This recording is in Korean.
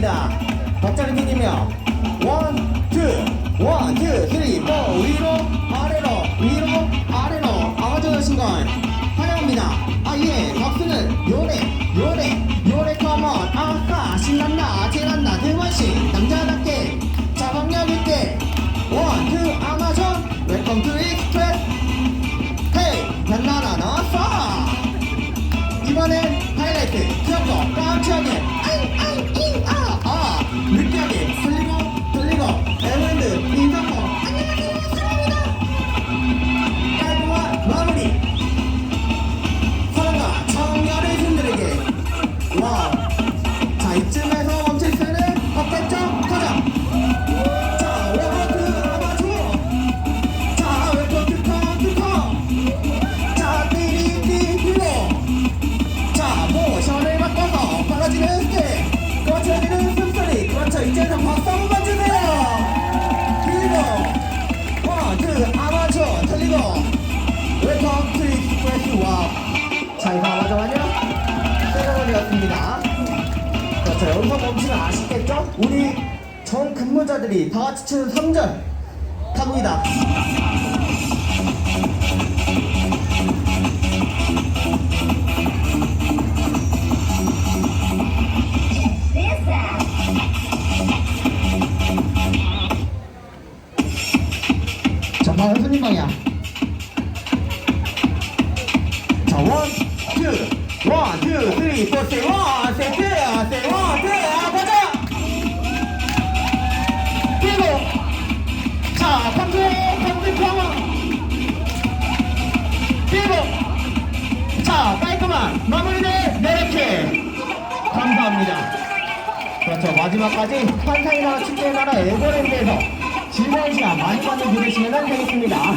박자를 디디며 원, 투, 원, 투, 쓰리, 포 위로 아래로 위로 아래로 아와주신 건 환영합니다. 아예 박수는 요래 이번엔 하이라이트 귀엽고 깜찍하게 아이 아이 이아. 아 느끼하게 풀리고 돌리고 에버랜드 인사포 안녕하세요 수고합니다 깔끔한 마무리. 사랑과 청년의 분들에게. 와자 이쯤에서 자 이거 아마존 안녕 세레머니였습니다 그렇죠 여기서 멈추면 아쉽겠죠? 우리 전 근무자들이 다 같이 추는 3절 갑니다 자, 바로 손님 방향. 자, 원, 투, 쓰리, 포, 세, 원, 세, 투, 세, 원, 투, 아, 가자! 그리고, 자, 컴퓨, 컴퓨, 컴퓨. 그리고, 자, 깔끔한 마무리는 이렇게. 감사합니다. 그렇죠. 마지막까지 환상의 나라 축제의 나라 에버랜드에서 즐거운 시간 많이 많이 보내시면 되겠습니다.